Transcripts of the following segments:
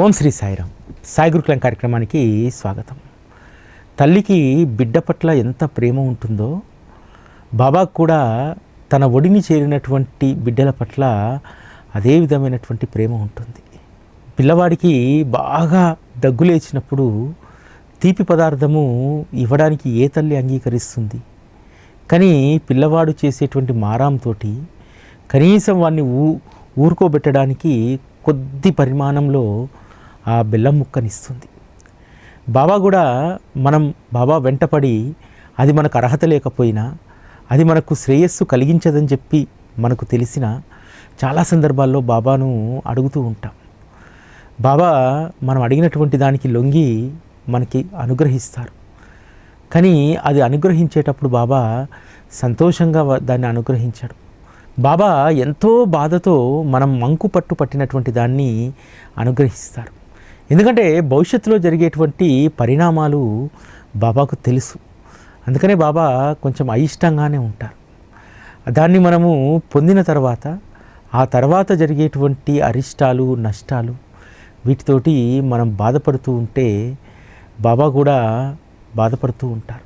ఓం శ్రీ సాయిరామ్. సాయి గురుకులం కార్యక్రమానికి స్వాగతం. తల్లికి బిడ్డ పట్ల ఎంత ప్రేమ ఉంటుందో బాబాకు కూడా తన ఒడిని చేరినటువంటి బిడ్డల పట్ల అదే విధమైనటువంటి ప్రేమ ఉంటుంది. పిల్లవాడికి బాగా దగ్గు లేచినప్పుడు తీపి పదార్థము ఇవ్వడానికి ఏ తల్లి అంగీకరిస్తుంది? కానీ పిల్లవాడు చేసేటువంటి మారాంతో కనీసం వాడిని ఊ ఊరుకోబెట్టడానికి కొద్ది పరిమాణంలో ఆ బెల్లం ముక్కనిస్తుంది. బాబా కూడా మనం బాబా వెంటపడి అది మనకు అర్హత లేకపోయినా అది మనకు శ్రేయస్సు కలిగించదని చెప్పి మనకు తెలిసిన చాలా సందర్భాల్లో బాబాను అడుగుతూ ఉంటాం. బాబా మనం అడిగినటువంటి దానికి లొంగి మనకి అనుగ్రహిస్తారు. కానీ అది అనుగ్రహించేటప్పుడు బాబా సంతోషంగా దాన్ని అనుగ్రహించాడు. బాబా ఎంతో బాధతో మనం మంకు పట్టు పట్టినటువంటి దాన్ని అనుగ్రహిస్తారు. ఎందుకంటే భవిష్యత్తులో జరిగేటువంటి పరిణామాలు బాబాకు తెలుసు. అందుకనే బాబా కొంచెం అయిష్టంగానే ఉంటారు. దాన్ని మనము పొందిన తర్వాత ఆ తర్వాత జరిగేటువంటి అరిష్టాలు నష్టాలు వీటితోటి మనం బాధపడుతూ ఉంటే బాబా కూడా బాధపడుతూ ఉంటారు.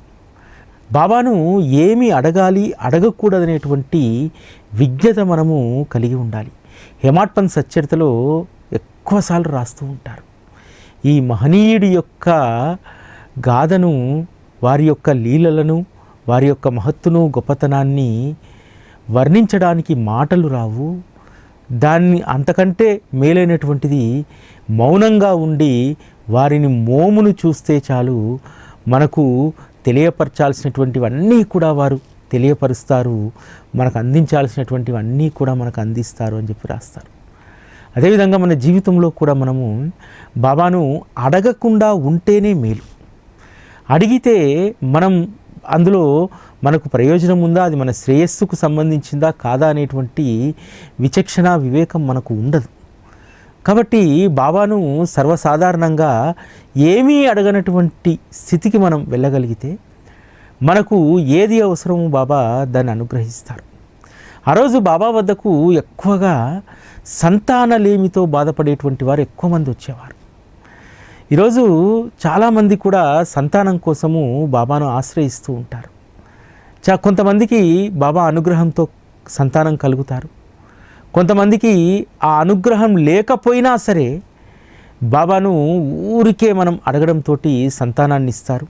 బాబాను ఏమి అడగాలి అడగకూడదనేటువంటి విజ్ఞత మనము కలిగి ఉండాలి. హెమాట్పన్ సచ్చరితలో ఎక్కువసార్లు రాస్తూ ఉంటారు. ఈ మహనీయుడి యొక్క గాథను వారి యొక్క లీలలను వారి యొక్క మహత్తును గొప్పతనాన్ని వర్ణించడానికి మాటలు రావు. దాన్ని అంతకంటే మేలైనటువంటిది మౌనంగా ఉండి వారిని మోమును చూస్తే చాలు. మనకు తెలియపరచాల్సినటువంటివన్నీ కూడా వారు తెలియపరుస్తారు. మనకు అందించాల్సినటువంటివన్నీ కూడా మనకు అందిస్తారు అని చెప్పి రాస్తారు. అదేవిధంగా మన జీవితంలో కూడా మనము బాబాను అడగకుండా ఉంటేనే మేలు. అడిగితే మనం అందులో మనకు ప్రయోజనం ఉందా? అది మన శ్రేయస్సుకు సంబంధించిందా? కాదా? అనేటువంటి విచక్షణ వివేకం మనకు ఉండదు. కాబట్టి బాబాను సర్వసాధారణంగా ఏమీ అడగనటువంటి స్థితికి మనం వెళ్ళగలిగితే మనకు ఏది అవసరమో బాబా దాన్ని అనుగ్రహిస్తారు. ఆ రోజు బాబా వద్దకు ఎక్కువగా సంతానలేమితో బాధపడేటువంటి వారు ఎక్కువ మంది వచ్చేవారు. ఈరోజు చాలామంది కూడా సంతానం కోసము బాబాను ఆశ్రయిస్తూ ఉంటారు. చా కొంతమందికి బాబా అనుగ్రహంతో సంతానం కలుగుతారు. కొంతమందికి ఆ అనుగ్రహం లేకపోయినా సరే బాబాను ఊరికే మనం అడగడంతో సంతానాన్ని ఇస్తారు.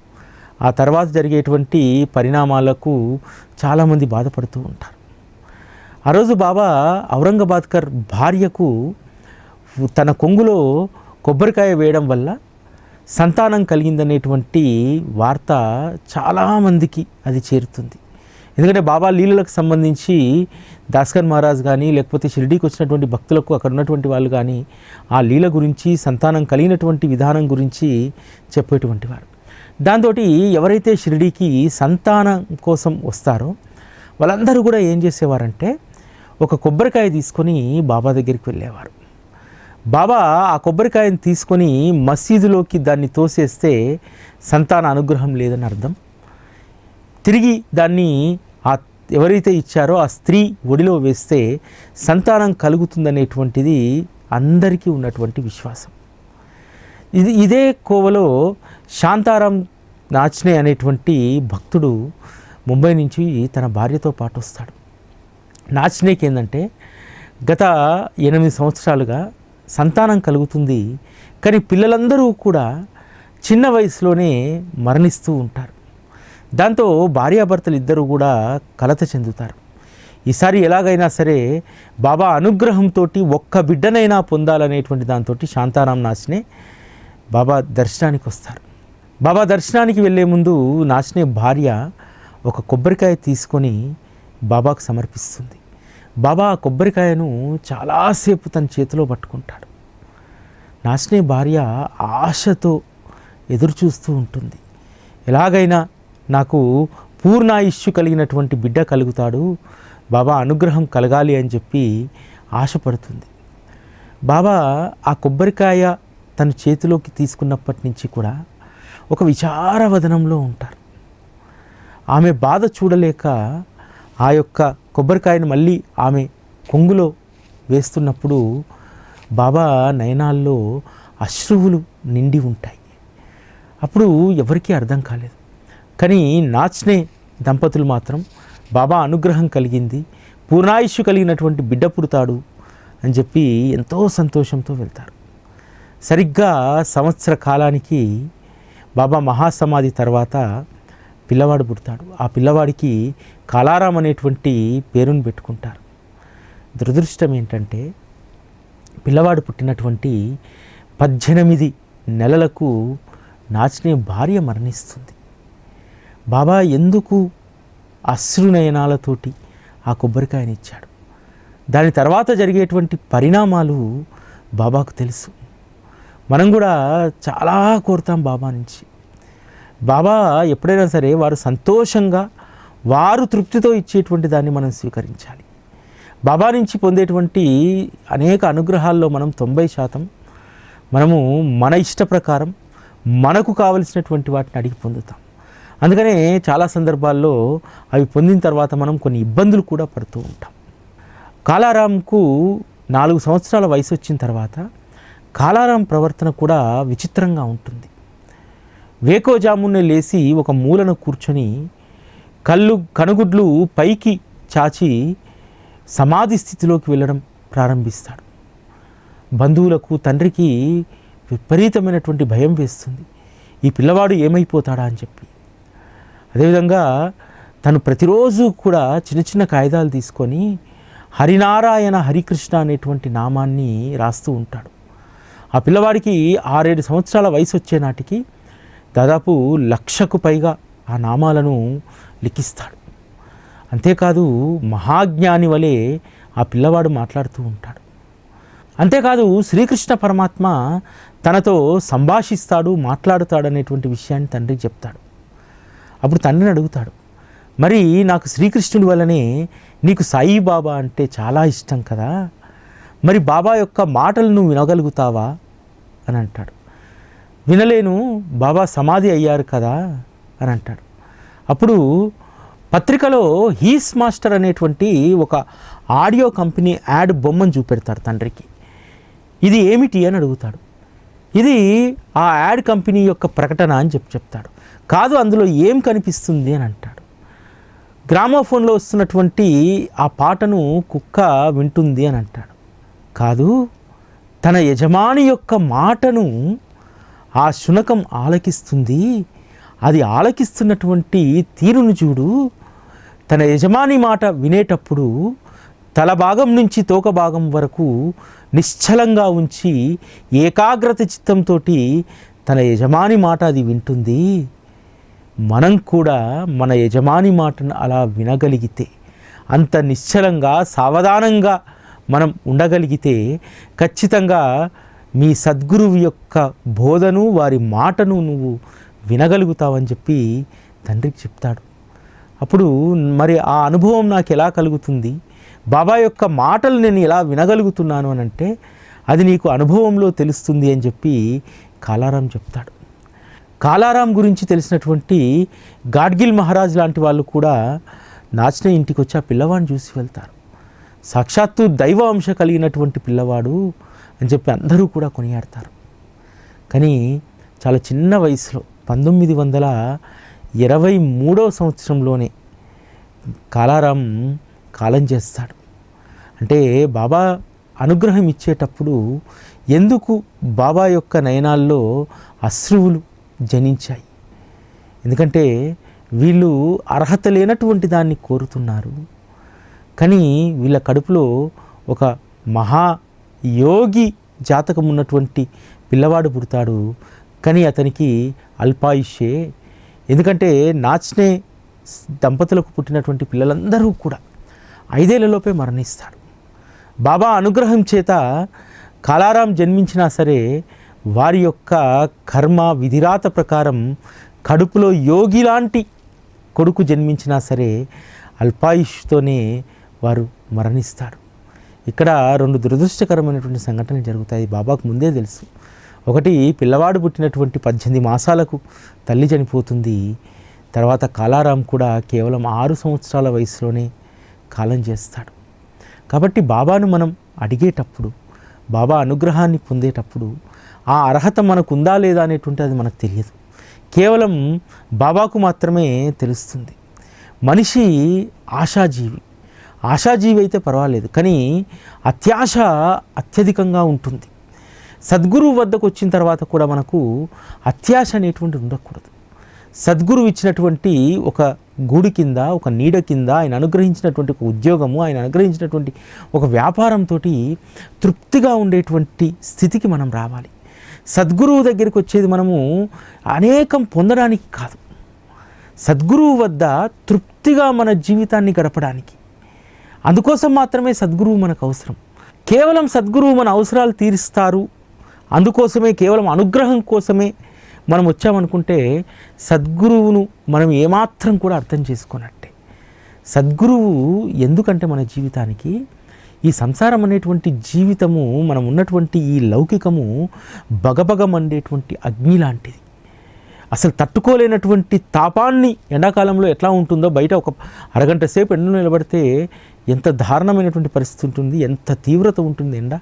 ఆ తర్వాత జరిగేటువంటి పరిణామాలకు చాలామంది బాధపడుతూ ఉంటారు. ఆ రోజు బాబా ఔరంగాబాద్కర్ భార్యకు తన కొంగులో కొబ్బరికాయ వేయడం వల్ల సంతానం కలిగిందనేటువంటి వార్త చాలామందికి అది చేరుతుంది. ఎందుకంటే బాబా లీలలకు సంబంధించి దాస్కర్ మహారాజ్ కానీ లేకపోతే షిరిడీకి వచ్చినటువంటి భక్తులకు అక్కడ ఉన్నటువంటి వాళ్ళు కానీ ఆ లీల గురించి సంతానం కలిగినటువంటి విధానం గురించి చెప్పేటువంటి వారు. దాంతో ఎవరైతే షిరిడీకి సంతానం కోసం వస్తారో వాళ్ళందరూ కూడా ఏం చేసేవారంటే ఒక కొబ్బరికాయ తీసుకొని బాబా దగ్గరికి వెళ్ళేవారు. బాబా ఆ కొబ్బరికాయని తీసుకొని మసీదులోకి దాన్ని తోసేస్తే సంతాన అనుగ్రహం లేదని అర్థం. తిరిగి దాన్ని ఆ ఎవరైతే ఇచ్చారో ఆ స్త్రీ ఒడిలో వేస్తే సంతానం కలుగుతుందనేటువంటిది అందరికీ ఉన్నటువంటి విశ్వాసం. ఇది ఇదే కోవలో శాంతారాం నాచ్నే అనేటువంటి భక్తుడు ముంబై నుంచి తన భార్యతో పాటు వస్తాడు. నాచ్నేకి ఏంటంటే గత ఎనిమిది సంవత్సరాలుగా సంతానం కలుగుతుంది కానీ పిల్లలందరూ కూడా చిన్న వయసులోనే మరణిస్తూ ఉంటారు. దాంతో భార్యాభర్తలు ఇద్దరు కూడా కలత చెందుతారు. ఈసారి ఎలాగైనా సరే బాబా అనుగ్రహంతో ఒక్క బిడ్డనైనా పొందాలనేటువంటి దాంతో శాంతారాం నాశనే బాబా దర్శనానికి వస్తారు. బాబా దర్శనానికి వెళ్ళే ముందు నాశనే భార్య ఒక కొబ్బరికాయ తీసుకొని బాబాకు సమర్పిస్తుంది. బాబా ఆ కొబ్బరికాయను చాలాసేపు తన చేతిలో పట్టుకుంటాడు. నాశనే భార్య ఆశతో ఎదురు చూస్తూ ఉంటుంది. ఎలాగైనా నాకు పూర్ణాయుష్యు కలిగినటువంటి బిడ్డ కలుగుతాడు. బాబా అనుగ్రహం కలగాలి అని చెప్పి ఆశపడుతుంది. బాబా ఆ కొబ్బరికాయ తన చేతిలోకి తీసుకున్నప్పటి నుంచి కూడా ఒక విచారవదనంలో ఉంటారు. ఆమె బాధ చూడలేక ఆ యొక్క కొబ్బరికాయను మళ్ళీ ఆమె కొంగులో వేస్తున్నప్పుడు బాబా నయనాల్లో అశ్రువులు నిండి ఉంటాయి. అప్పుడు ఎవరికీ అర్థం కాలేదు. కానీ నాచ్నే దంపతులు మాత్రం బాబా అనుగ్రహం కలిగింది పూర్ణాయుషు కలిగినటువంటి బిడ్డ పుడతాడు అని చెప్పి ఎంతో సంతోషంతో వెళ్తారు. సరిగ్గా సంవత్సర కాలానికి బాబా మహాసమాధి తర్వాత పిల్లవాడు పుడతాడు. ఆ పిల్లవాడికి కాలారాం అనేటువంటి పేరును పెట్టుకుంటారు. దురదృష్టం ఏంటంటే పిల్లవాడు పుట్టినటువంటి పద్దెనిమిది నెలలకు నాచినే భార్య మరణిస్తుంది. బాబా ఎందుకు అశ్రునయనాలతోటి ఆ కొబ్బరికాయని ఇచ్చాడు? దాని తర్వాత జరిగేటువంటి పరిణామాలు బాబాకు తెలుసు. మనం కూడా చాలా కోరుతాం బాబా నుంచి. బాబా ఎప్పుడైనా సరే వారు సంతోషంగా వారు తృప్తితో ఇచ్చేటువంటి దాన్ని మనం స్వీకరించాలి. బాబా నుంచి పొందేటువంటి అనేక అనుగ్రహాల్లో మనం తొంభై శాతం మనము మన ఇష్ట ప్రకారం మనకు కావలసినటువంటి వాటిని అడిగి పొందుతాం. అందుకనే చాలా సందర్భాల్లో అవి పొందిన తర్వాత మనం కొన్ని ఇబ్బందులు కూడా పడుతూ ఉంటాం. కాలారాంకు నాలుగు సంవత్సరాల వయసు వచ్చిన తర్వాత కాలారాం ప్రవర్తన కూడా విచిత్రంగా ఉంటుంది. వేకోజామునే లేచి ఒక మూలను కూర్చొని కళ్ళు కనుగుడ్లు పైకి చాచి సమాధి స్థితిలోకి వెళ్ళడం ప్రారంభిస్తాడు. బంధువులకు తండ్రికి విపరీతమైనటువంటి భయం వేస్తుంది. ఈ పిల్లవాడు ఏమైపోతాడా అని చెప్పి. అదేవిధంగా తను ప్రతిరోజు కూడా చిన్న చిన్న కాగితాలు తీసుకొని హరినారాయణ హరికృష్ణ అనేటువంటి నామాన్ని రాస్తూ ఉంటాడు. ఆ పిల్లవాడికి ఆరేడు సంవత్సరాల వయసు వచ్చే నాటికి దాదాపు లక్షకు పైగా ఆ నామాలను లిఖిస్తాడు. అంతేకాదు మహాజ్ఞాని వలె ఆ పిల్లవాడు మాట్లాడుతూ ఉంటాడు. అంతేకాదు శ్రీకృష్ణ పరమాత్మ తనతో సంభాషిస్తాడు మాట్లాడుతాడు అనేటువంటి విషయాన్ని తండ్రికి చెప్తాడు. అప్పుడు తండ్రిని అడుగుతాడు మరి నాకు శ్రీకృష్ణుడి వల్లనే నీకు సాయిబాబా అంటే చాలా ఇష్టం కదా? మరి బాబా యొక్క మాటలు నువ్వు వినగలుగుతావా? అని అంటాడు. వినలేను బాబా సమాధి అయ్యారు కదా? అని అంటాడు. అప్పుడు పత్రికలో హీస్ మాస్టర్ అనేటువంటి ఒక ఆడియో కంపెనీ యాడ్ బొమ్మను చూపెడతాడు తండ్రికి. ఇది ఏమిటి అని అడుగుతాడు. ఇది ఆ యాడ్ కంపెనీ యొక్క ప్రకటన అని చెప్పి చెప్తాడు. కాదు అందులో ఏం కనిపిస్తుంది అని అంటాడు. గ్రామోఫోన్లో వస్తున్నటువంటి ఆ పాటను కుక్క వింటుంది అని అంటాడు. కాదు తన యజమాని యొక్క మాటను ఆ శునకం ఆలకిస్తుంది అది ఆలకిస్తున్నటువంటి తీరును చూడు. తన యజమాని మాట వినేటప్పుడు తల భాగం నుంచి తోక భాగం వరకు నిశ్చలంగా ఉంచి ఏకాగ్రత చిత్తంతో తన యజమాని మాట అది వింటుంది. మనం కూడా మన యజమాని మాటను అలా వినగలిగితే అంత నిశ్చలంగా సావధానంగా మనం ఉండగలిగితే ఖచ్చితంగా మీ సద్గురువు యొక్క బోధను వారి మాటను నువ్వు వినగలుగుతావని చెప్పి తండ్రికి చెప్తాడు. అప్పుడు మరి ఆ అనుభవం నాకు ఎలా కలుగుతుంది? బాబా యొక్క మాటలు నేను ఎలా వినగలుగుతున్నాను అని అంటే అది నీకు అనుభవంలో తెలుస్తుంది అని చెప్పి కాలారాం చెప్తాడు. కాలారాం గురించి తెలిసినటువంటి గాడ్గిల్ మహారాజ్ లాంటి వాళ్ళు కూడా నాచిన ఇంటికి వచ్చి ఆ పిల్లవాడిని చూసి వెళ్తారు. సాక్షాత్తు దైవ అంశ కలిగినటువంటి పిల్లవాడు అని చెప్పి అందరూ కూడా కొనియాడతారు. కానీ చాలా చిన్న వయసులో పంతొమ్మిది వందల ఇరవై మూడవ సంవత్సరంలోనే కాలారాం కాలం చేస్తాడు. అంటే బాబా అనుగ్రహం ఇచ్చేటప్పుడు ఎందుకు బాబా యొక్క నయనాల్లో అశ్రువులు జనించాయి? ఎందుకంటే వీళ్ళు అర్హత లేనటువంటి దాన్ని కోరుతున్నారు. కానీ వీళ్ళ కడుపులో ఒక మహా యోగి జాతకం ఉన్నటువంటి పిల్లవాడు పుడతాడు. కానీ అతనికి అల్పాయుష్యే. ఎందుకంటే నాచ్నే దంపతులకు పుట్టినటువంటి పిల్లలందరూ కూడా ఐదేళ్ళలోపే మరణిస్తాడు బాబా అనుగ్రహం చేత కాలారాం జన్మించినా సరే వారి యొక్క కర్మ విధిరాత ప్రకారం కడుపులో యోగి లాంటి కొడుకు జన్మించినా సరే అల్పాయుష్తోనే వారు మరణిస్తారు. ఇక్కడ రెండు దురదృష్టకరమైనటువంటి సంఘటనలు జరుగుతాయి. బాబాకు ముందే తెలుసు. ఒకటి పిల్లవాడు పుట్టినటువంటి పద్దెనిమిది మాసాలకు తల్లి చనిపోతుంది. తర్వాత కాలారాం కూడా కేవలం ఆరు సంవత్సరాల వయసులోనే కాలం చేస్తాడు. కాబట్టి బాబాను మనం అడిగేటప్పుడు బాబా అనుగ్రహాన్ని పొందేటప్పుడు ఆ అర్హత మనకు ఉందా లేదా అనేటువంటి అది మనకు తెలియదు. కేవలం బాబాకు మాత్రమే తెలుస్తుంది. మనిషి ఆశాజీవి. ఆశాజీవి అయితే పర్వాలేదు. కానీ అత్యాశ అత్యధికంగా ఉంటుంది. సద్గురువు వద్దకు వచ్చిన తర్వాత కూడా మనకు అత్యాశ అనేటువంటి ఉండకూడదు. సద్గురువు ఇచ్చినటువంటి ఒక గూడు కింద ఒక నీడ కింద ఆయన అనుగ్రహించినటువంటి ఒక ఉద్యోగము ఆయన అనుగ్రహించినటువంటి ఒక వ్యాపారంతో తృప్తిగా ఉండేటువంటి స్థితికి మనం రావాలి. సద్గురువు దగ్గరికి వచ్చేది మనము అనేకం పొందడానికి కాదు. సద్గురువు వద్ద తృప్తిగా మన జీవితాన్ని గడపడానికి. అందుకోసం మాత్రమే సద్గురువు మనకు అవసరం. కేవలం సద్గురువు మన అవసరాలు తీరుస్తారు అందుకోసమే కేవలం అనుగ్రహం కోసమే మనం వచ్చామనుకుంటే సద్గురువును మనం ఏమాత్రం కూడా అర్థం చేసుకున్నట్టే సద్గురువు ఎందుకంటే మన జీవితానికి? ఈ సంసారం అనేటువంటి జీవితము మనం ఉన్నటువంటి ఈ లౌకికము బగబగమండేటువంటి అగ్ని లాంటిది. అసలు తట్టుకోలేనటువంటి తాపాన్ని ఎండాకాలంలో ఎట్లా ఉంటుందో బయట ఒక అరగంట సేపు ఎండలో నిలబడితే ఎంత దారుణమైనటువంటి పరిస్థితి ఉంటుంది ఎంత తీవ్రత ఉంటుంది ఎండ.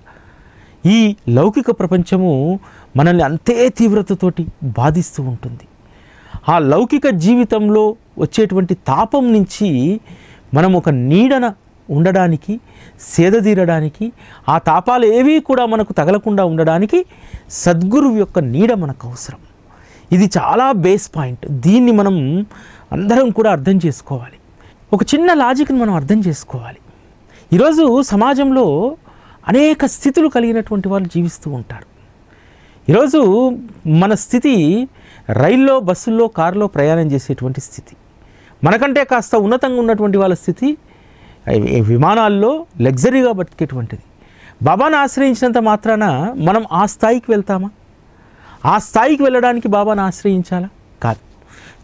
ఈ లౌకిక ప్రపంచము మనల్ని అంతే తీవ్రతతోటి బాధిస్తూ ఉంటుంది. ఆ లౌకిక జీవితంలో వచ్చేటువంటి తాపం నుంచి మనం ఒక నీడన ఉండడానికి సేదతీరడానికి ఆ తాపాలు ఏవి కూడా మనకు తగలకుండా ఉండడానికి సద్గురువు యొక్క నీడ మనకు అవసరం. ఇది చాలా బేస్ పాయింట్. దీన్ని మనం అందరం కూడా అర్థం చేసుకోవాలి. ఒక చిన్న లాజిక్ని మనం అర్థం చేసుకోవాలి. ఈరోజు సమాజంలో అనేక స్థితులు కలిగినటువంటి వాళ్ళు జీవిస్తూ ఉంటారు. ఈరోజు మన స్థితి రైల్లో బస్సుల్లో కారులో ప్రయాణం చేసేటువంటి స్థితి. మనకంటే కాస్త ఉన్నతంగా ఉన్నటువంటి వాళ్ళ స్థితి విమానాల్లో లగ్జరీగా బతికేటువంటిది. బాబాను ఆశ్రయించినంత మాత్రాన మనం ఆ స్థాయికి వెళ్తామా? ఆ స్థాయికి వెళ్ళడానికి బాబాను ఆశ్రయించాలా? కాదు.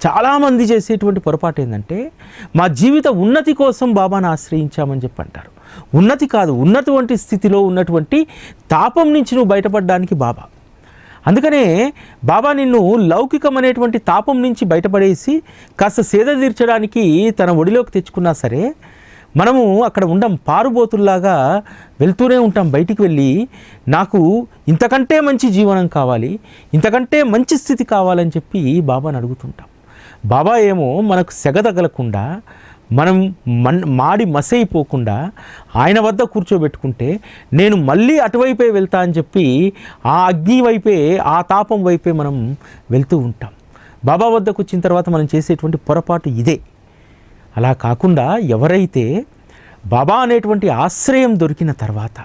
చాలామంది చేసేటువంటి పొరపాటు ఏంటంటే మా జీవిత ఉన్నతి కోసం బాబాను ఆశ్రయించామని చెప్పి అంటారు ఉన్నతి కాదు ఉన్నటువంటి స్థితిలో ఉన్నటువంటి తాపం నుంచి నువ్వు బయటపడడానికి బాబా. అందుకనే బాబా నిన్ను లౌకికం అనేటువంటి తాపం నుంచి బయటపడేసి కాస్త సేద తీర్చడానికి తన ఒడిలోకి తెచ్చుకున్నా సరే మనము అక్కడ ఉండం పారుబోతుల్లాగా వెళ్తూనే ఉంటాం బయటికి వెళ్ళి. నాకు ఇంతకంటే మంచి జీవనం కావాలి ఇంతకంటే మంచి స్థితి కావాలని చెప్పి బాబాని అడుగుతుంటాం. బాబా ఏమో మనకు సెగ తగలకుండా మనం మన్ మాడి మసైపోకుండా ఆయన వద్ద కూర్చోబెట్టుకుంటే నేను మళ్ళీ అటువైపే వెళ్తా అని చెప్పి ఆ అగ్ని వైపే ఆ తాపం వైపే మనం వెళ్తూ ఉంటాం. బాబా వద్దకు వచ్చిన తర్వాత మనం చేసేటువంటి పొరపాటు ఇదే. అలా కాకుండా ఎవరైతే బాబా అనేటువంటి ఆశ్రయం దొరికిన తర్వాత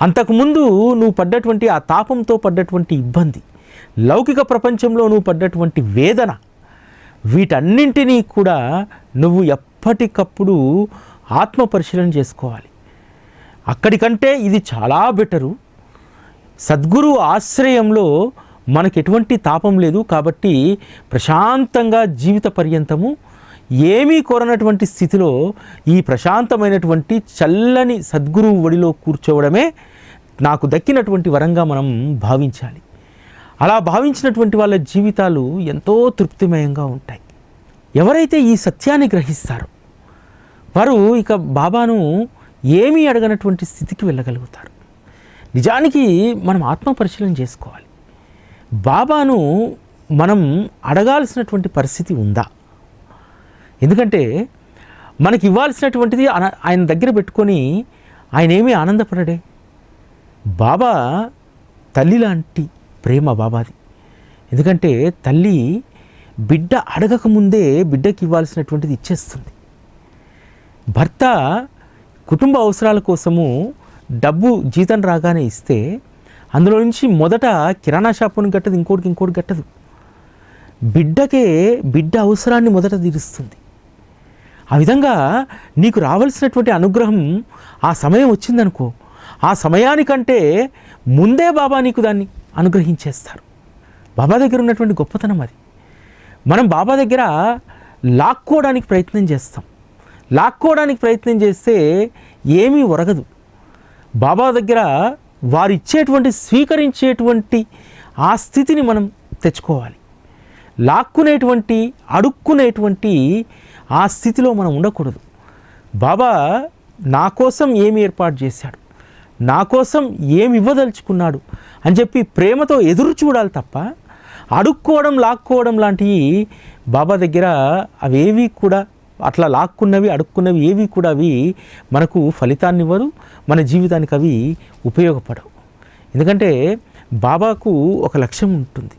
అంతకుముందు నువ్వు పడ్డటువంటి ఆ తాపంతో పడ్డటువంటి ఇబ్బంది లౌకిక ప్రపంచంలో నువ్వు పడ్డటువంటి వేదన వీటన్నింటినీ కూడా నువ్వు ఎప్పటికప్పుడు ఆత్మ పరిశీలన చేసుకోవాలి. అక్కడికంటే ఇది చాలా బెటరు. సద్గురు ఆశ్రయంలో మనకు ఎటువంటి తాపం లేదు కాబట్టి ప్రశాంతంగా జీవిత పర్యంతము ఏమీ కోరనటువంటి స్థితిలో ఈ ప్రశాంతమైనటువంటి చల్లని సద్గురువు ఒడిలో కూర్చోవడమే నాకు దక్కినటువంటి వరంగా మనం భావించాలి. అలా భావించినటువంటి వాళ్ళ జీవితాలు ఎంతో తృప్తిమయంగా ఉంటాయి. ఎవరైతే ఈ సత్యాన్ని గ్రహిస్తారో వారు ఇక బాబాను ఏమీ అడగనటువంటి స్థితికి వెళ్ళగలుగుతారు. నిజానికి మనం ఆత్మ పరిశీలన చేసుకోవాలి. బాబాను మనం అడగాల్సినటువంటి పరిస్థితి ఉందా? ఎందుకంటే మనకి ఇవ్వాల్సినటువంటిది ఆయన దగ్గర పెట్టుకొని ఆయన ఏమీ ఆనందపడడే. బాబా తల్లి లాంటి ప్రేమ బాబాది. ఎందుకంటే తల్లి బిడ్డ అడగకముందే బిడ్డకి ఇవ్వాల్సినటువంటిది ఇచ్చేస్తుంది. భర్త కుటుంబ అవసరాల కోసము డబ్బు జీతం రాగానే ఇస్తే అందులో నుంచి మొదట కిరాణా షాపుని కట్టదు ఇంకోటికి ఇంకోటి కట్టదు. బిడ్డకే బిడ్డ అవసరాన్ని మొదట తీరుస్తుంది. ఆ విధంగా నీకు రావాల్సినటువంటి అనుగ్రహం ఆ సమయం వచ్చిందనుకో ఆ సమయానికంటే ముందే బాబా నీకు దాన్ని అనుగ్రహించేస్తారు. బాబా దగ్గర ఉన్నటువంటి గొప్పతనం అది. మనం బాబా దగ్గర లాక్కోవడానికి ప్రయత్నం చేస్తాం. లాక్కోవడానికి ప్రయత్నం చేస్తే ఏమీ ఒరగదు. బాబా దగ్గర వారు ఇచ్చేటువంటి స్వీకరించేటువంటి ఆ స్థితిని మనం తెచ్చుకోవాలి. లాక్కునేటువంటి అడుక్కునేటువంటి ఆ స్థితిలో మనం ఉండకూడదు. బాబా నా కోసం ఏమి ఏర్పాటు చేశాడు? నా కోసం ఏమి ఇవ్వదలుచుకున్నాడు? అని చెప్పి ప్రేమతో ఎదురు చూడాలి తప్ప అడుక్కోవడం లాక్కోవడం లాంటివి బాబా దగ్గర అవేవి కూడా అట్లా లాక్కున్నవి అడుక్కున్నవి ఏవి కూడా అవి మనకు ఫలితాన్ని ఇవ్వరు మన జీవితానికి అవి ఉపయోగపడవు. ఎందుకంటే బాబాకు ఒక లక్ష్యం ఉంటుంది.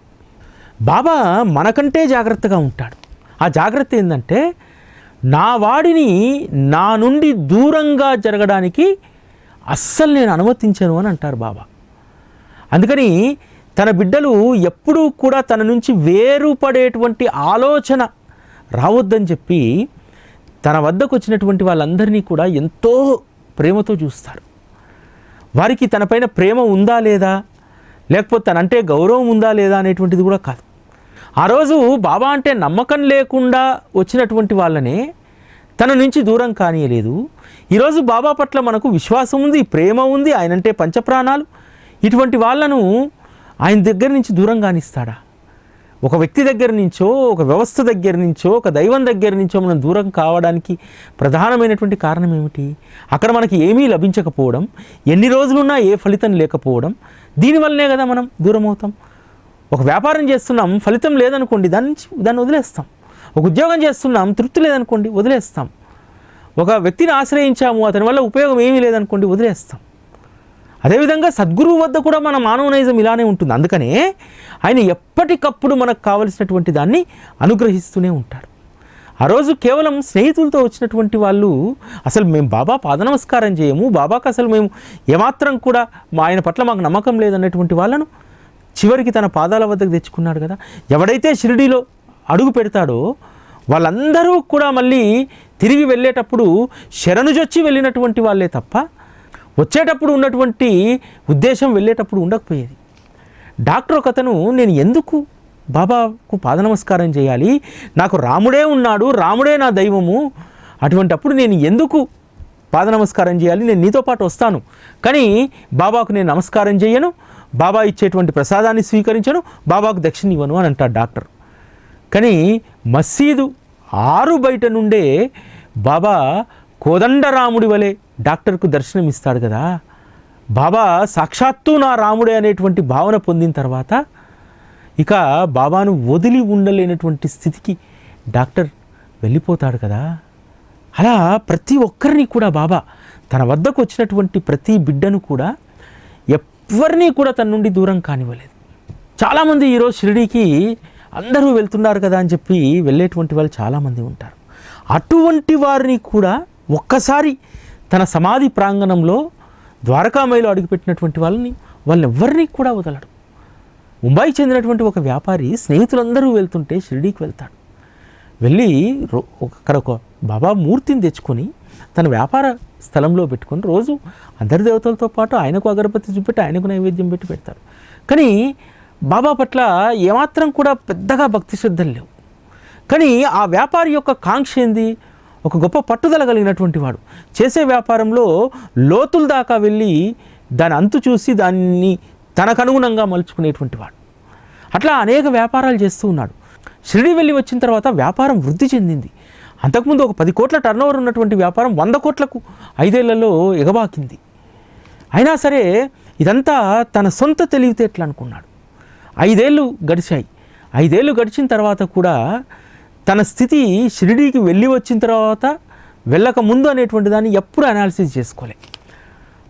బాబా మనకంటే జాగ్రత్తగా ఉంటాడు. ఆ జాగ్రత్త ఏంటంటే నా వాడిని నా నుండి దూరంగా జరగడానికి అస్సలు నేను అనుమతించను అని అంటారు బాబా. అందుకని తన బిడ్డలు ఎప్పుడూ కూడా తన నుంచి వేరుపడేటువంటి ఆలోచన రావద్దని చెప్పి తన వద్దకు వచ్చినటువంటి వాళ్ళందరినీ కూడా ఎంతో ప్రేమతో చూస్తారు. వారికి తనపైన ప్రేమ ఉందా లేదా? లేకపోతే తనంటే గౌరవం ఉందా లేదా అనేటువంటిది కూడా కాదు. ఆ రోజు బాబా అంటే నమ్మకం లేకుండా వచ్చినటువంటి వాళ్ళనే తన నుంచి దూరం కానియలేదు. ఈరోజు బాబా పట్ల మనకు విశ్వాసం ఉంది ప్రేమ ఉంది ఆయనంటే పంచప్రాణాలు. ఇటువంటి వాళ్ళను ఆయన దగ్గర నుంచి దూరం కానిస్తాడా ఒక వ్యక్తి దగ్గర నుంచో ఒక వ్యవస్థ దగ్గర నుంచో ఒక దైవం దగ్గర నుంచో మనం దూరం కావడానికి ప్రధానమైనటువంటి కారణం ఏమిటి? అక్కడ మనకి ఏమీ లభించకపోవడం ఎన్ని రోజులున్నా ఏ ఫలితం లేకపోవడం దీనివల్లనే కదా మనం దూరం అవుతాం. ఒక వ్యాపారం చేస్తున్నాం ఫలితం లేదనుకోండి దాని నుంచి దాన్ని వదిలేస్తాం. ఒక ఉద్యోగం చేస్తున్నాం తృప్తి లేదనుకోండి వదిలేస్తాం. ఒక వ్యక్తిని ఆశ్రయించాము అతని వల్ల ఉపయోగం ఏమీ లేదనుకోండి వదిలేస్తాం. అదేవిధంగా సద్గురువు వద్ద కూడా మన మానవనైజం ఇలానే ఉంటుంది. అందుకనే ఆయన ఎప్పటికప్పుడు మనకు కావలసినటువంటి దాన్ని అనుగ్రహిస్తూనే ఉంటాడు ఆ రోజు కేవలం స్నేహితులతో వచ్చినటువంటి వాళ్ళు అసలు మేము బాబా పాద నమస్కారం చేయము బాబాకు అసలు మేము ఏమాత్రం కూడా మా ఆయన పట్ల మాకు నమ్మకం లేదన్నటువంటి వాళ్ళను చివరికి తన పాదాల వద్దకు తెచ్చుకున్నాడు కదా. ఎవడైతే షిరిడీలో అడుగు పెడతాడో వాళ్ళందరూ కూడా మళ్ళీ తిరిగి వెళ్ళేటప్పుడు శరణుజొచ్చి వెళ్ళినటువంటి వాళ్ళే తప్ప వచ్చేటప్పుడు ఉన్నటువంటి ఉద్దేశం వెళ్ళేటప్పుడు ఉండకపోయేది. డాక్టర్ ఒకతను నేను ఎందుకు బాబాకు పాద నమస్కారం చేయాలి? నాకు రాముడే ఉన్నాడు రాముడే నా దైవము. అటువంటప్పుడు నేను ఎందుకు పాద నమస్కారం చేయాలి? నేను నీతో పాటు వస్తాను. కానీ బాబాకు నేను నమస్కారం చేయను బాబా ఇచ్చేటువంటి ప్రసాదాన్ని స్వీకరించను బాబాకు దక్షిణ ఇవ్వను అని అంటాడు డాక్టర్. కానీ మసీదు ఆరు బయట నుండే బాబా కోదండరాముడి వలె డాక్టర్కు దర్శనం ఇస్తాడు కదా. బాబా సాక్షాత్తు నా రాముడే అనేటువంటి భావన పొందిన తర్వాత ఇక బాబాను వదిలి ఉండలేనటువంటి స్థితికి డాక్టర్ వెళ్ళిపోతాడు కదా. అలా ప్రతి ఒక్కరిని కూడా బాబా తన వద్దకు వచ్చినటువంటి ప్రతి బిడ్డను కూడా ఎవ్వరినీ కూడా తన నుండి దూరం కానివ్వలేదు. చాలామంది ఈరోజు షిరిడీకి అందరూ వెళ్తున్నారు కదా అని చెప్పి వెళ్ళేటువంటి వాళ్ళు చాలామంది ఉంటారు. అటువంటి వారిని కూడా ఒక్కసారి తన సమాధి ప్రాంగణంలో ద్వారకామయిలో అడుగుపెట్టినటువంటి వాళ్ళని వాళ్ళని ఎవరిని కూడా వదలడు. ముంబైకి చెందినటువంటి ఒక వ్యాపారి స్నేహితులందరూ వెళ్తుంటే షిరిడీకి వెళ్తాడు. వెళ్ళి రో అక్కడ ఒక బాబా మూర్తిని తెచ్చుకొని తన వ్యాపార స్థలంలో పెట్టుకొని రోజు అందరి దేవతలతో పాటు ఆయనకు అగరబత్తి చూపెట్టి ఆయనకు నైవేద్యం పెట్టి పెడతారు కానీ బాబా పట్ల ఏమాత్రం కూడా పెద్దగా భక్తి శ్రద్ధలు లేవు. కానీ ఆ వ్యాపారి యొక్క కాంక్ష ఏంది? ఒక గొప్ప పట్టుదల కలిగినటువంటి వాడు. చేసే వ్యాపారంలో లోతుల దాకా వెళ్ళి దాని అంతు చూసి దాన్ని తనకు అనుగుణంగా మలుచుకునేటువంటి వాడు. అట్లా అనేక వ్యాపారాలు చేస్తూ ఉన్నాడు. షిరిడి వెళ్ళి వచ్చిన తర్వాత వ్యాపారం వృద్ధి చెందింది. అంతకుముందు ఒక పది కోట్ల టర్నోవర్ ఉన్నటువంటి వ్యాపారం వంద కోట్లకు ఐదేళ్ళలో ఎగబాకింది. అయినా సరే ఇదంతా తన సొంత తెలివితేటలు అనుకున్నాడు. ఐదేళ్ళు గడిచాయి. ఐదేళ్ళు గడిచిన తర్వాత కూడా తన స్థితి షిరిడీకి వెళ్ళి వచ్చిన తర్వాత వెళ్ళక ముందు అనేటువంటి దాన్ని ఎప్పుడు అనాలిసిస్ చేసుకోలే.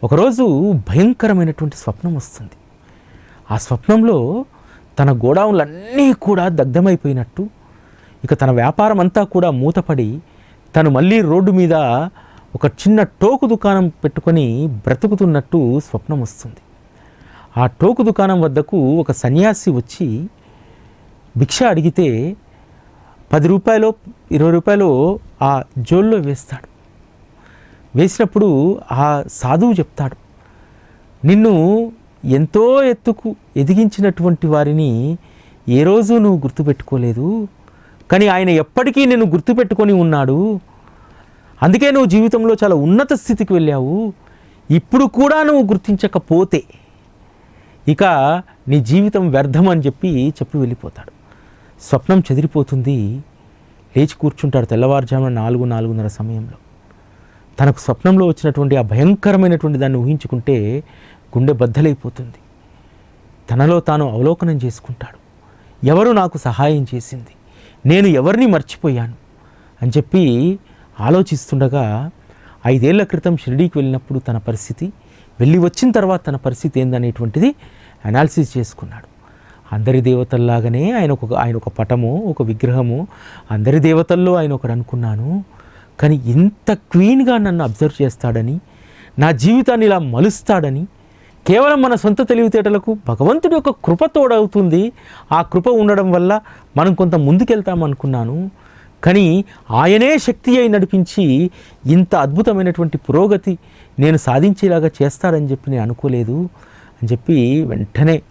ఒకరోజు భయంకరమైనటువంటి స్వప్నం వస్తుంది. ఆ స్వప్నంలో తన గోడౌన్లన్నీ కూడా దగ్ధమైపోయినట్టు ఇక తన వ్యాపారం అంతా కూడా మూతపడి తను మళ్ళీ రోడ్డు మీద ఒక చిన్న టోకు దుకాణం పెట్టుకొని బ్రతుకుతున్నట్టు స్వప్నం వస్తుంది. ఆ టోకు దుకాణం వద్దకు ఒక సన్యాసి వచ్చి భిక్ష అడిగితే పది రూపాయలు ఇరవై రూపాయలు ఆ జోల్లో వేస్తాడు. వేసినప్పుడు ఆ సాధువు చెప్తాడు నిన్ను ఎంతో ఎత్తుకు ఎదిగించినటువంటి వారిని ఏ రోజు నువ్వు గుర్తుపెట్టుకోలేదు. కానీ ఆయన ఎప్పటికీ నిన్ను గుర్తుపెట్టుకొని ఉన్నాడు. అందుకే నువ్వు జీవితంలో చాలా ఉన్నత స్థితికి వెళ్ళావు. ఇప్పుడు కూడా నువ్వు గుర్తించకపోతే ఇక నీ జీవితం వ్యర్థం అని చెప్పి చెప్పి వెళ్ళిపోతాడు. స్వప్నం చెదిరిపోతుంది. లేచి కూర్చుంటాడు తెల్లవారుజామున నాలుగు నాలుగున్నర సమయంలో. తనకు స్వప్నంలో వచ్చినటువంటి ఆ భయంకరమైనటువంటి దాన్ని ఊహించుకుంటే గుండె బద్దలైపోతుంది. తనలో తాను అవలోకనం చేసుకుంటాడు. ఎవరు నాకు సహాయం చేసింది? నేను ఎవరిని మర్చిపోయాను? అని చెప్పి ఆలోచిస్తుండగా ఐదేళ్ళ క్రితం షిరిడీకి వెళ్ళినప్పుడు తన పరిస్థితి వెళ్ళి వచ్చిన తర్వాత తన పరిస్థితి ఏందనేటువంటిది అనాలిసిస్ చేసుకున్నాడు. అందరి దేవతల్లాగానే ఆయన ఒక ఆయన ఒక పటము ఒక విగ్రహము. అందరి దేవతల్లో ఆయన ఒకడు అనుకున్నాను. కానీ ఇంత క్వీన్గా నన్ను అబ్జర్వ్ చేస్తాడని నా జీవితాన్ని ఇలా మలుస్తాడని కేవలం మన సొంత తెలివితేటలకు భగవంతుడి యొక్క కృప తోడవుతుంది. ఆ కృప ఉండడం వల్ల మనం కొంత ముందుకెళ్తామనుకున్నాను కానీ ఆయనే శక్తి అయి నడిపించి ఇంత అద్భుతమైనటువంటి పురోగతి నేను సాధించేలాగా చేస్తాడని చెప్పి నేను అనుకోలేదు. అని చెప్పి వెంటనే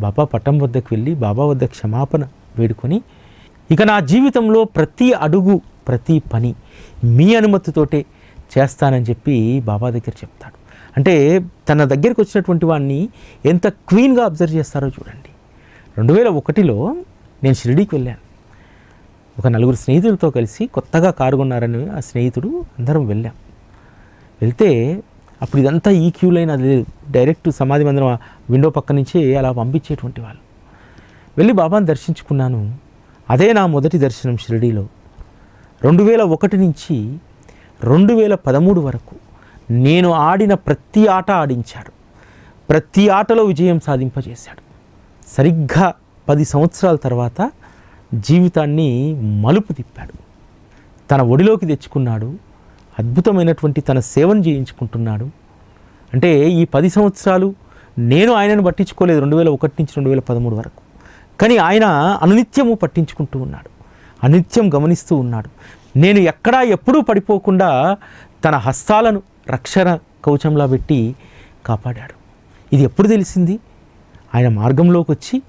బాబా పట్టం వద్దకు వెళ్ళి బాబా వద్ద క్షమాపణ వేడుకొని ఇక నా జీవితంలో ప్రతి అడుగు ప్రతి పని మీ అనుమతితోటే చేస్తానని చెప్పి బాబా దగ్గర చెప్తాడు. అంటే తన దగ్గరికి వచ్చినటువంటి వాడిని ఎంత క్వీన్గా అబ్జర్వ్ చేస్తారో చూడండి. రెండు వేల ఒకటిలో నేను షిరిడీకి వెళ్ళాను. ఒక నలుగురు స్నేహితులతో కలిసి కొత్తగా కారు కొన్నారని ఆ స్నేహితుడు అందరం వెళ్ళాం. వెళ్తే అప్పుడు ఇదంతా ఈ క్యూ లైన్ అది లేదు డైరెక్ట్ సమాధి మందిరం విండో పక్క నుంచే అలా పంపించేటువంటి వాళ్ళు. వెళ్ళి బాబాని దర్శించుకున్నాను. అదే నా మొదటి దర్శనం షిరిడీలో. రెండు వేల ఒకటి నుంచి రెండు వేల పదమూడు వరకు నేను ఆడిన ప్రతి ఆట ఆడించాడు. ప్రతి ఆటలో విజయం సాధింపజేశాడు. సరిగ్గా పది సంవత్సరాల తర్వాత జీవితాన్ని మలుపు తిప్పాడు. తన ఒడిలోకి తెచ్చుకున్నాడు. అద్భుతమైనటువంటి తన సేవను చేయించుకుంటున్నాడు. అంటే ఈ పది సంవత్సరాలు నేను ఆయనను పట్టించుకోలేదు రెండు వేల ఒకటి నుంచి రెండు వేల పదమూడు వరకు. కానీ ఆయన అనునిత్యము పట్టించుకుంటూ ఉన్నాడు. అనిత్యం గమనిస్తూ ఉన్నాడు. నేను ఎక్కడా ఎప్పుడూ పడిపోకుండా తన హస్తాలను రక్షణ కవచంలా పెట్టి కాపాడాడు. ఇది ఎప్పుడు తెలిసింది? ఆయన మార్గంలోకి వచ్చి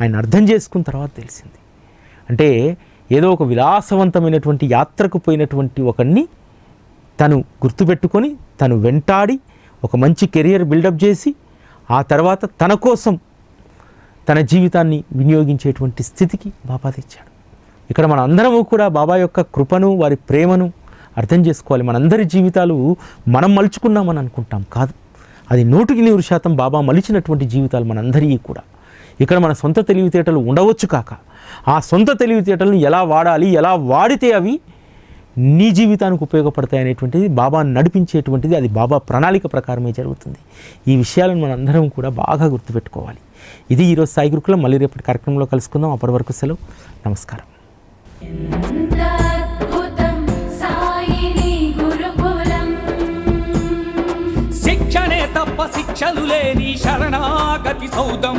ఆయన అర్థం చేసుకున్న తర్వాత తెలిసింది. అంటే ఏదో ఒక విలాసవంతమైనటువంటి యాత్రకు పోయినటువంటి ఒకడిని తను గుర్తుపెట్టుకొని తను వెంటాడి ఒక మంచి కెరియర్ బిల్డప్ చేసి ఆ తర్వాత తన కోసం తన జీవితాన్ని వినియోగించేటువంటి స్థితికి బాబా తెచ్చాడు. ఇక్కడ మన అందరము కూడా బాబా యొక్క కృపను వారి ప్రేమను అర్థం చేసుకోవాలి. మనందరి జీవితాలు మనం మలుచుకున్నామని అనుకుంటాం కాదు. అది నూటికి నూరు శాతం బాబా మలిచినటువంటి జీవితాలు మనందరివి కూడా. ఇక్కడ మన సొంత తెలివితేటలు ఉండవచ్చు కాక. ఆ సొంత తెలివితేటలను ఎలా వాడాలి ఎలా వాడితే అవి నీ జీవితానికి ఉపయోగపడతాయి అనేటువంటిది బాబా నడిపించేటువంటిది అది బాబా ప్రణాళిక ప్రకారమే జరుగుతుంది. ఈ విషయాలను మనం అందరం కూడా బాగా గుర్తుపెట్టుకోవాలి. ఇది ఈరోజు సాయి గురుకులం. మళ్ళీ రేపటి కార్యక్రమంలో కలుసుకుందాం. అప్పటి వరకు సెలవు. నమస్కారం. శిక్షణే తప్ప శిక్షలు లేని శరణాగతి సౌదం.